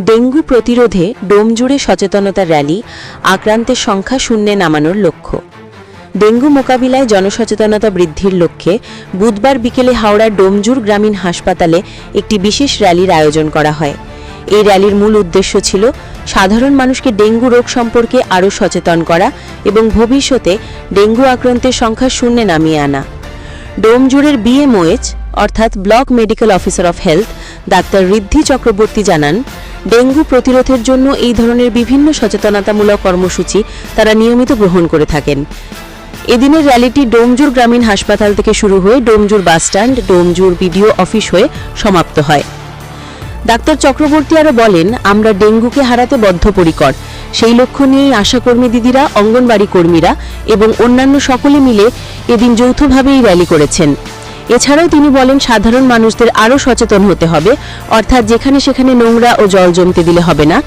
Dengue প্রতিরোধে ডোমজুড়ে সচেতনতা rally, আক্রান্তের সংখ্যা শূন্যে নামানোর লক্ষ্য। ডেঙ্গু মোকাবিলায় জনসচেতনতা বৃদ্ধির লক্ষ্যে বুধবার বিকেলে হাওড়ার ডোমজুর গ্রামীণ হাসপাতালে একটি বিশেষ র্যালির আয়োজন করা হয়। এই র্যালির মূল উদ্দেশ্য ছিল সাধারণ মানুষকে ডেঙ্গু রোগ সম্পর্কে আরও সচেতন করা এবং ভবিষ্যতে ডেঙ্গু আক্রান্তের সংখ্যা শূন্যে নামিয়ে আনা। ডোমজুড়ের বিএমওএইচ অর্থাৎ block medical officer of health, doctor Riddhi Chakraborty জানান ডেঙ্গু প্রতিরোধের জন্য এই ধরনের বিভিন্ন সচেতনতামূলক কর্মসূচি তারা নিয়মিত গ্রহণ করে থাকেন। এদিনের র্যালিটি ডোমজুর গ্রামীণ হাসপাতাল থেকে শুরু হয়ে Domjur bus stand Domjur BDO office হয়ে সমাপ্ত হয়। ডাক্তার চক্রবর্তী আরও বলেন, আমরা ডেঙ্গুকে হারাতে বদ্ধপরিকর। সেই লক্ষ্য নিয়েই আশাকর্মী দিদিরা, অঙ্গনবাড়ি কর্মীরা এবং অন্যান্য সকলে মিলে এদিন যৌথভাবে এই র্যালি করেছেন। এছাড়াও তিনি বলেন, সাধারণ মানুষদের আরও সচেতন হতে হবে, অর্থাৎ যেখানে সেখানে নোংরা ও জল জমতে দিলে হবে না।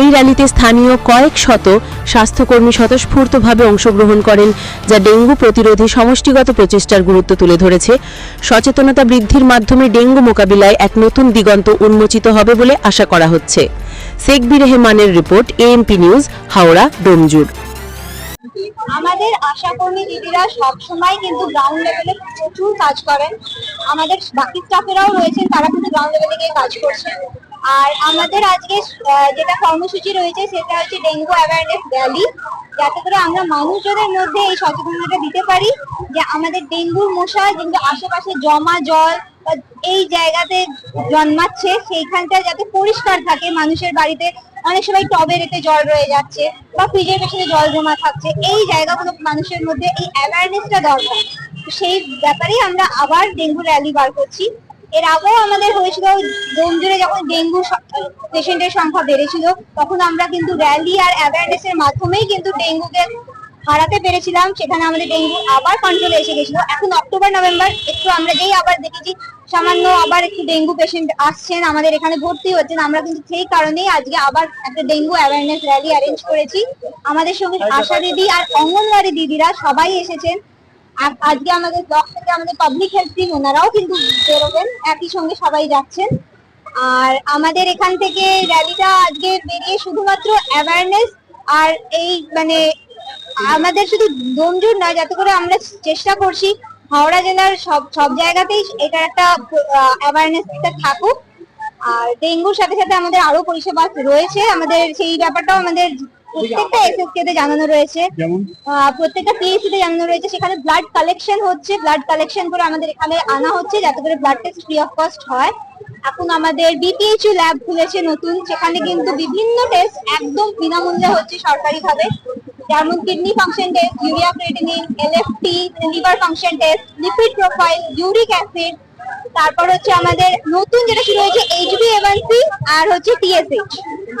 এই র্যালিতে স্থানীয় কয়েক শত স্বাস্থ্যকর্মী স্বতঃস্ফূর্তভাবে অংশগ্রহণ করেন, যা ডেঙ্গু প্রতিরোধে সমষ্টিগত প্রচেষ্টার গুরুত্ব তুলে ধরেছে। সচেতনতা বৃদ্ধির মাধ্যমে ডেঙ্গু মোকাবিলায় এক নতুন দিগন্ত উন্মোচিত হবে বলে আশা করা হচ্ছে। শেখবি রেহমানের report, AMP news, Howrah, Domjur. আমাদের আশাকর্মী দিদিরা সবসময় কিন্তু গ্রাউন্ড লেভেলে প্রচুর কাজ করেন। আমাদের বাকি স্টাফেরাও রয়েছেন, তারা কিন্তু গ্রাউন্ড লেভেলে গিয়ে কাজ করছেন। আর আমাদের আজকে যেটা কর্মসূচি রয়েছে, সেটা হচ্ছে ডেঙ্গু অ্যাওয়ারনেস র্যালি যাতে করে আমরা মানুষজনের মধ্যে এই সচেতনতা দিতে পারি যে আমাদের ডেঙ্গুর মশা কিন্তু আশেপাশে জমা জল এই জায়গাতে জন্মাচ্ছে, সেইখানটা যাতে পরিষ্কার থাকে মানুষের বাড়িতে। অনেক সময় টবের এতে জল রয়ে যাচ্ছে বা ফ্রিজের পেছনে জল জমা থাকছে। এই জায়গাগুলো মানুষের মধ্যে এই অ্যাওয়ারনেসটা দরকার। সেই ব্যাপারেই আমরা আবার ডেঙ্গু র্যালি বার করছি। এর আগেও আমাদের হয়েছিল ডোমজুড়ে যখন ডেঙ্গু পেশেন্টের সংখ্যা বেড়েছিল, তখন আমরা কিন্তু র্যালি আর অ্যাওয়ারনেস এর মাধ্যমেই কিন্তু ডেঙ্গুকে হারাতে পেরেছিলাম সেখানে আমাদের ডেঙ্গু আবার কন্ট্রোলে এসে গেছিল। এখন অক্টোবর নভেম্বর একটু আমরা যেই আবার দেখেছি সামান্য আবার একটু ডেঙ্গু পেশেন্ট আসছেন আমাদের এখানে ভর্তি হচ্ছেন। আমরা কিন্তু সেই কারণেই আজকে আবার একটা ডেঙ্গু অ্যাওয়ারনেস র্যালি অ্যারেঞ্জ করেছি। আমাদের সঙ্গে আশা দিদি আর অঙ্গনওয়াড়ি দিদিরা সবাই এসেছেন। আর আজকে আমাদের ব্লক থেকে আমাদের পাবলিক হেলথ টিম ওনারাও কিন্তু বেরোবেন। একই সঙ্গে সবাই যাচ্ছেন। আর আমাদের এখান থেকে র্যালিটা আজকে বেরিয়ে শুধুমাত্র অ্যাওয়ারনেস আর এই মানে আমাদের শুধু দমজুর নয় যাতে করে আমরা চেষ্টা করছি হাওড়া জেলার সব সব জায়গাতেই এটা একটা অ্যাওয়ারনেসটা থাকুক। আর ডেঙ্গুর সাথে সাথে আমাদের আরও পরিষেবা রয়েছে। আমাদের সেই ব্যাপারটাও আমাদের প্রত্যেকটা এসএসকে তে জানানো রয়েছে। প্রত্যেকটা পিএসসি তে জানানো রয়েছে। সেখানে ব্লাড কালেকশন হচ্ছে। ব্লাড কালেকশন করে আমাদের এখানে আনা হচ্ছে যাতে করে blood test free of cost হয়। এখন আমাদের বিপিএইচইউ ল্যাব খুলেছে নতুন। সেখানে কিন্তু বিভিন্ন টেস্ট একদম বিনামূল্যে হচ্ছে সরকারি ভাবে যেমন kidney function test urea creatinine LFT liver function test lipid profile uric acid তারপর হচ্ছে আমাদের নতুন যেটা শুরু হয়েছে এইচবি এভানসি আর হচ্ছে টিএসএইচ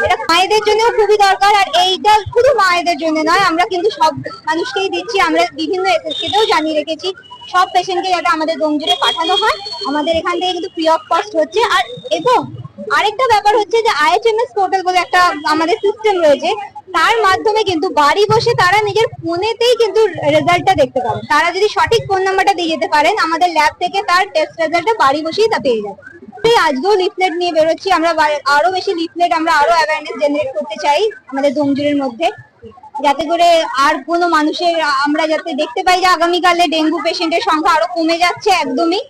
এটা মায়েদের জন্য খুবই দরকার আর এইটা শুধু মায়েদের জন্য নয়, আমরা কিন্তু সব মানুষকেই দিচ্ছি, আমরা বিভিন্ন এসএসকেতেও জানিয়ে রেখেছি, সব পেশেন্টকে যাতে আমাদের দমজুরে পাঠানো হয়। আমাদের এখান থেকে কিন্তু ফ্রি অফ কস্ট হচ্ছে আর এবং আরেকটা ব্যাপার হচ্ছে যে আইএচএমএস পোর্টাল বলে একটা আমাদের সিস্টেম রয়েছে তার মাধ্যমে কিন্তু বাড়ি বসে তারা নিজের ফোনেতেই কিন্তু রেজাল্টটা দেখতে পাবে। তারা যদি সঠিক ফোন নাম্বারটা দিয়ে যেতে পারেন, আমাদের ল্যাব থেকে তার টেস্ট রেজাল্টটা বাড়ি বসেই তা পেয়ে যাবে। এই আজকেও লিফলেট নিয়ে বেরোচ্ছি। আমরা আরও বেশি লিফলেট আমরা আরও অ্যাওয়ারনেস জেনারেট করতে চাই আমাদের দমজুরের মধ্যে। যাতে করে আর কোনো মানুষের, আমরা যাতে দেখতে পাই যে আগামীকালে ডেঙ্গু পেশেন্টের সংখ্যা আরও কমে যাচ্ছে একদমই।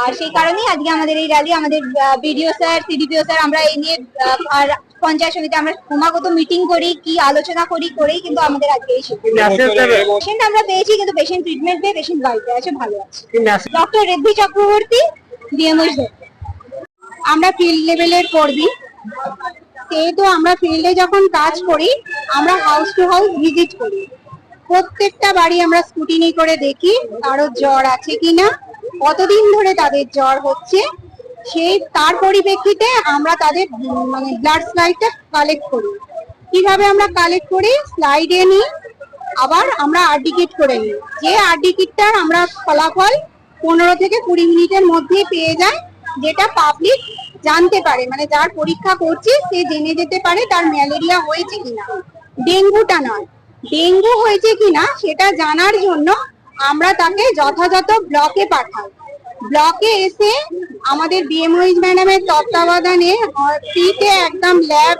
আর সেই কারণেই আজকে আমাদের এই র্যালি আমাদের বিডিও স্যার সিডিপিও স্যার আমরা এই নিয়ে আর পঞ্চায়েত সমিতি আমরা ক্রমাগত মিটিং করি কি আলোচনা করি করেই কিন্তু আমাদের আজকে এই পেশেন্ট আমরা পেয়েছি কিন্তু পেশেন্ট ট্রিটমেন্ট পেয়ে পেশেন্ট বাড়িতে আছে ভালো আছে। ডক্টর চক্রবর্তী ডিএমএস আমরা ফিল্ড লেভেলের কর্মী। সেহেতু আমরা ফিল্ডে যখন কাজ করি আমরা হাউস টু হাউস ভিজিট করি। প্রত্যেকটা বাড়ি আমরা স্কুটিনি করে দেখি কারও জ্বর আছে কিনা কতদিন ধরে তাদের জ্বর হচ্ছে সেই তার পরিপ্রেক্ষিতে আমরা তাদের মানে ব্লাড স্লাইডটা কালেক্ট করি। কীভাবে আমরা কালেক্ট করি? স্লাইডে নিই, আবার আমরা আর্ডিকেট করে নিই। যে আর্ডিকেটটার আমরা ফলাফল পনেরো থেকে কুড়ি মিনিটের মধ্যেই পেয়ে যায় যেটা পাবলিক জানতে পারে। মানে যার পরীক্ষা করছে, সে জেনে যেতে পারে তার ম্যালেরিয়া হয়েছে কিনা। ডেঙ্গুটা নয়। ডেঙ্গু হয়েছে কিনা, সেটা জানার জন্য আমরা তাকে যথাযথ ব্লকে পাঠাই। ব্লকে এসে আমাদের বিএমওইজ ম্যাডামের তত্ত্বাবধানে ফ্রিতে একদম ল্যাব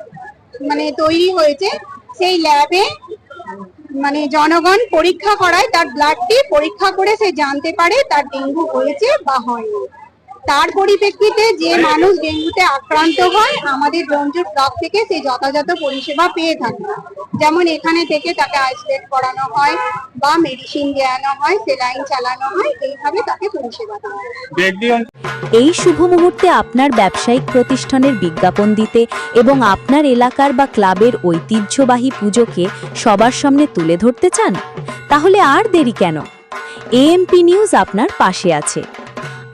মানে তৈরি হয়েছে। সেই ল্যাবে মানে জনগণ পরীক্ষা করায়, তার ব্লাডটি পরীক্ষা করে সে জানতে পারে তার ডেঙ্গু হয়েছে বা হয়নি। তার পরিপ্রেক্ষিতে যে মানুষ ডেঙ্গুতে আক্রান্ত হয়, আমাদের রঞ্জুর ব্লক থেকে সেই যথাযথ পরিষেবা পেয়ে থাকে। যেমন এখানে থেকে তাকে আইসোলেট করানো হয় বা মেডিসিন দেওয়ানো হয়, সেলাইন চালানো হয়, এইভাবে তাকে পরিষেবা দেওয়া এই শুভ মুহূর্তে আপনার ব্যবসায়িক প্রতিষ্ঠানের বিজ্ঞাপন দিতে এবং আপনার এলাকার বা ক্লাবের ঐতিহ্যবাহী পুজোকে সবার সামনে তুলে ধরতে চান? তাহলে আর দেরি কেন? এএমপি নিউজ আপনার পাশে আছে।